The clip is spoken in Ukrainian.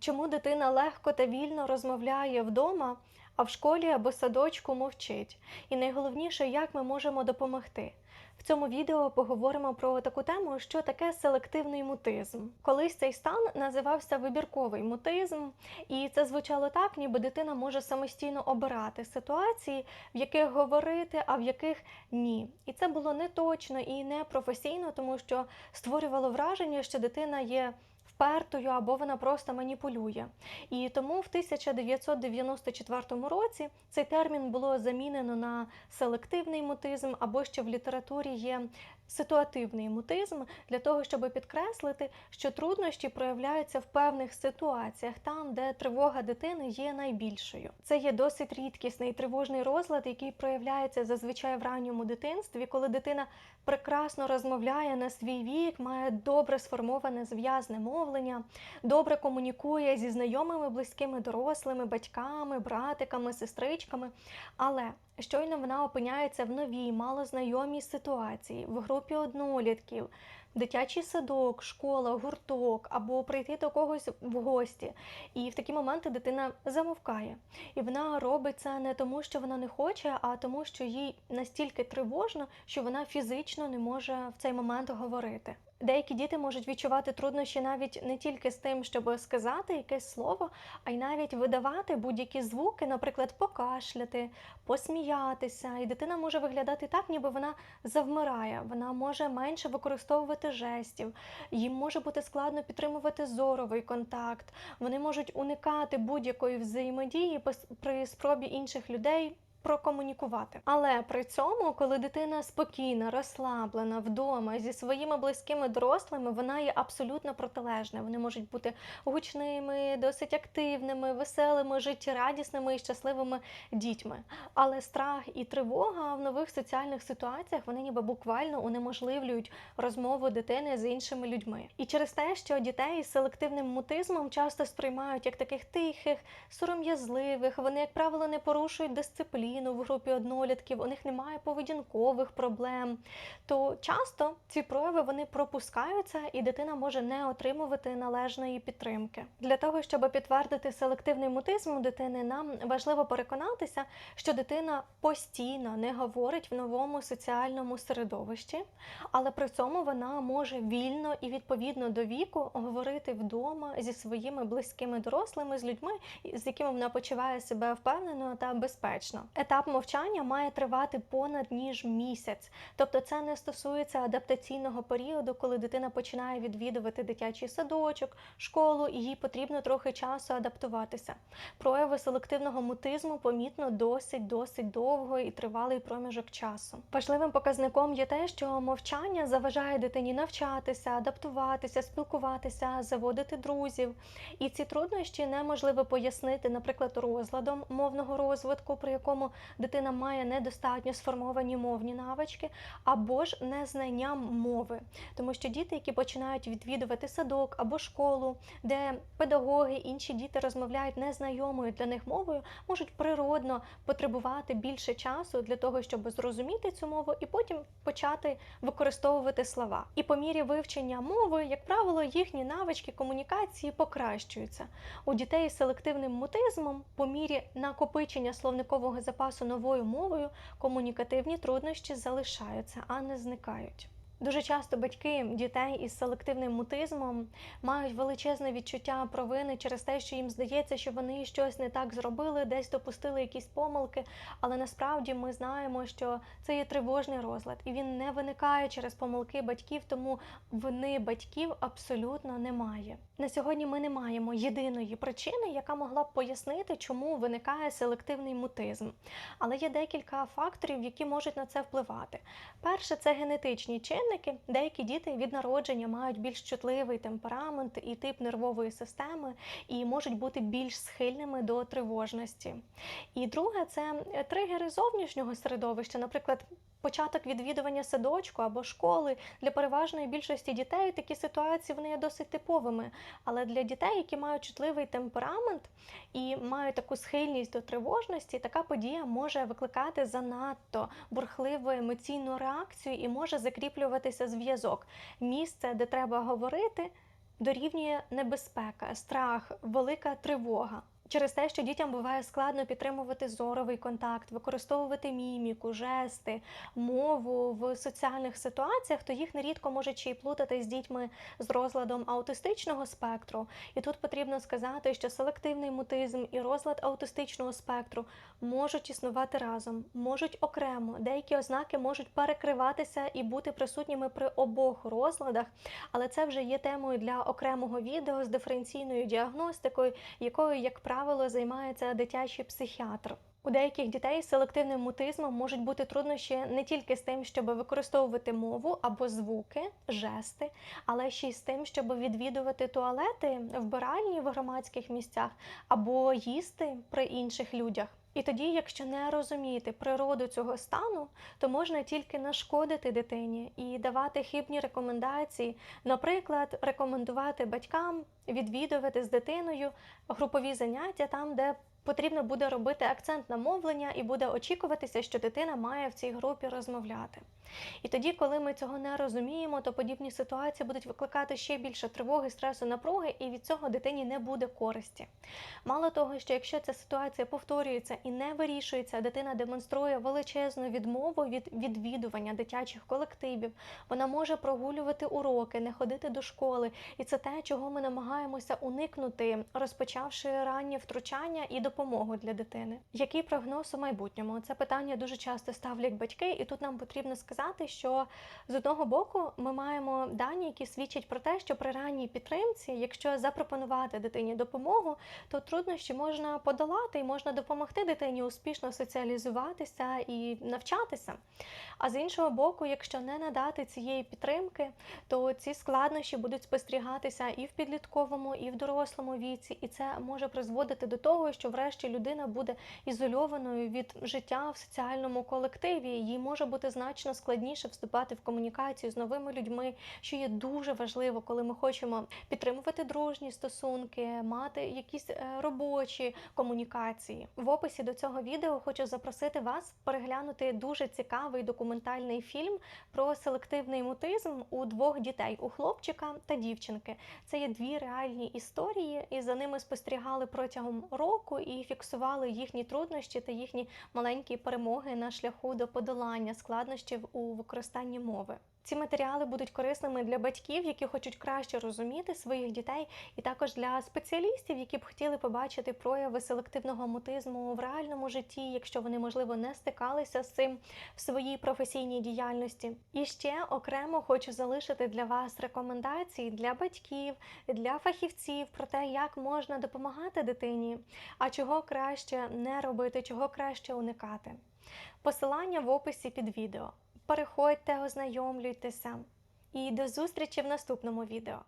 Чому дитина легко та вільно розмовляє вдома, а в школі або садочку мовчить? І найголовніше, як ми можемо допомогти. В цьому відео поговоримо про таку тему, що таке селективний мутизм. Колись цей стан називався вибірковий мутизм, і це звучало так, ніби дитина може самостійно обирати ситуації, в яких говорити, а в яких ні. І це було не точно і не професійно, тому що створювало враження, що дитина є впертою або вона просто маніпулює. І тому в 1994 році цей термін було замінено на селективний мутизм, або ще в літературі є ситуативний мутизм для того, щоб підкреслити, що труднощі проявляються в певних ситуаціях, там, де тривога дитини є найбільшою. Це є досить рідкісний тривожний розлад, який проявляється зазвичай в ранньому дитинстві, коли дитина прекрасно розмовляє на свій вік, має добре сформоване зв'язне мовлення, добре комунікує зі знайомими, близькими дорослими, батьками, братиками, сестричками. Але щойно вона опиняється в новій, малознайомій ситуації, в групі однолітків, дитячий садок, школа, гурток або прийти до когось в гості. І в такі моменти дитина замовкає. І вона робить це не тому, що вона не хоче, а тому, що їй настільки тривожно, що вона фізично не може в цей момент говорити. Деякі діти можуть відчувати труднощі навіть не тільки з тим, щоб сказати якесь слово, а й навіть видавати будь-які звуки, наприклад, покашляти, посміятися. І дитина може виглядати так, ніби вона завмирає, вона може менше використовувати жестів, їм може бути складно підтримувати зоровий контакт, вони можуть уникати будь-якої взаємодії при спробі інших людей прокомунікувати. Але при цьому, коли дитина спокійна, розслаблена вдома зі своїми близькими дорослими, вона є абсолютно протилежна. Вони можуть бути гучними, досить активними, веселими, життєрадісними і щасливими дітьми. Але страх і тривога в нових соціальних ситуаціях вони ніби буквально унеможливлюють розмову дитини з іншими людьми. І через те, що дітей з селективним мутизмом часто сприймають як таких тихих, сором'язливих, вони, як правило, не порушують дисципліну дитину в групі однолітків, у них немає поведінкових проблем, то часто ці прояви вони пропускаються, і дитина може не отримувати належної підтримки. Для того, щоб підтвердити селективний мутизм у дитини, нам важливо переконатися, що дитина постійно не говорить в новому соціальному середовищі, але при цьому вона може вільно і відповідно до віку говорити вдома зі своїми близькими дорослими, з людьми, з якими вона почуває себе впевнено та безпечно етап мовчання має тривати понад ніж місяць. Тобто це не стосується адаптаційного періоду, коли дитина починає відвідувати дитячий садочок, школу, і їй потрібно трохи часу адаптуватися. Прояви селективного мутизму помітно досить досить довго і тривалий проміжок часу. Важливим показником є те, що мовчання заважає дитині навчатися, адаптуватися, спілкуватися, заводити друзів. І ці труднощі неможливо пояснити, наприклад, розладом мовного розвитку, при якому дитина має недостатньо сформовані мовні навички або ж незнанням мови. Тому що діти, які починають відвідувати садок або школу, де педагоги, інші діти розмовляють незнайомою для них мовою, можуть природно потребувати більше часу для того, щоб зрозуміти цю мову і потім почати використовувати слова. І по мірі вивчення мови, як правило, їхні навички комунікації покращуються. У дітей з селективним мутизмом по мірі накопичення словникового запасу запасу новою мовою комунікативні труднощі залишаються, а не зникають. Дуже часто батьки дітей із селективним мутизмом мають величезне відчуття провини через те, що їм здається, що вони щось не так зробили, десь допустили якісь помилки. Але насправді ми знаємо, що це є тривожний розлад, і він не виникає через помилки батьків, тому вини батьків абсолютно немає. На сьогодні ми не маємо єдиної причини, яка могла б пояснити, чому виникає селективний мутизм. Але є декілька факторів, які можуть на це впливати. Перше це генетичні чинники чинники. Деякі діти від народження мають більш чутливий темперамент і тип нервової системи і можуть бути більш схильними до тривожності. І друге це тригери зовнішнього середовища, наприклад. Початок відвідування садочку або школи для переважної більшості дітей такі ситуації вони є досить типовими. Але для дітей, які мають чутливий темперамент і мають таку схильність до тривожності, така подія може викликати занадто бурхливу емоційну реакцію і може закріплюватися зв'язок. Місце, де треба говорити дорівнює небезпека, страх, велика тривога. Через те, що дітям буває складно підтримувати зоровий контакт, використовувати міміку, жести, мову в соціальних ситуаціях, то їх нерідко ще й плутати з дітьми з розладом аутистичного спектру. І тут потрібно сказати, що селективний мутизм і розлад аутистичного спектру можуть існувати разом, можуть окремо. Деякі ознаки можуть перекриватися і бути присутніми при обох розладах, але це вже є темою для окремого відео з диференційною діагностикою, якою, як правило, займається дитячий психіатр. У деяких дітей з селективним мутизмом можуть бути труднощі не тільки з тим, щоб використовувати мову або звуки, жести, але ще й з тим, щоб відвідувати туалети, вбиральні в громадських місцях або їсти при інших людях. І тоді, якщо не розуміти природу цього стану, то можна тільки нашкодити дитині і давати хибні рекомендації, наприклад, рекомендувати батькам відвідувати з дитиною групові заняття там, де потрібно буде робити акцент на мовлення, і буде очікуватися, що дитина має в цій групі розмовляти. І тоді, коли ми цього не розуміємо, то подібні ситуації будуть викликати ще більше тривоги, стресу, напруги, і від цього дитині не буде користі. Мало того, що якщо ця ситуація повторюється і не вирішується, дитина демонструє величезну відмову від відвідування дитячих колективів, вона може прогулювати уроки, не ходити до школи, і це те, чого ми намагаємося уникнути, розпочавши раннє втручання і допомогу для дитини. Який прогноз у майбутньому? Це питання дуже часто ставлять батьки, і тут нам потрібно сказати, що з одного боку ми маємо дані, які свідчать про те, що при ранній підтримці, якщо запропонувати дитині допомогу, то труднощі можна подолати і можна допомогти дитині успішно соціалізуватися і навчатися. А з іншого боку, якщо не надати цієї підтримки, то ці складнощі будуть спостерігатися і в підлітковому, і в дорослому віці, і це може призводити до того, що врешті людина буде ізольованою від життя в соціальному колективі. Їй може бути значно складніше вступати в комунікацію з новими людьми, що є дуже важливо, коли ми хочемо підтримувати дружні стосунки, мати якісь е, робочі комунікації. В описі до цього відео хочу запросити вас переглянути дуже цікавий документальний фільм про селективний мутизм у двох дітей у хлопчика та дівчинки. Це є дві реальні історії, і за ними спостерігали протягом року і фіксували їхні труднощі та їхні маленькі перемоги на шляху до подолання складнощів у використанні мови. Ці матеріали будуть корисними для батьків, які хочуть краще розуміти своїх дітей, і також для спеціалістів, які б хотіли побачити прояви селективного мутизму в реальному житті, якщо вони, можливо, не стикалися з цим в своїй професійній діяльності. І ще окремо хочу залишити для вас рекомендації для батьків, для фахівців про те, як можна допомагати дитині, а чого краще не робити, чого краще уникати. Посилання в описі під відео. Переходьте, ознайомлюйтеся і до зустрічі в наступному відео.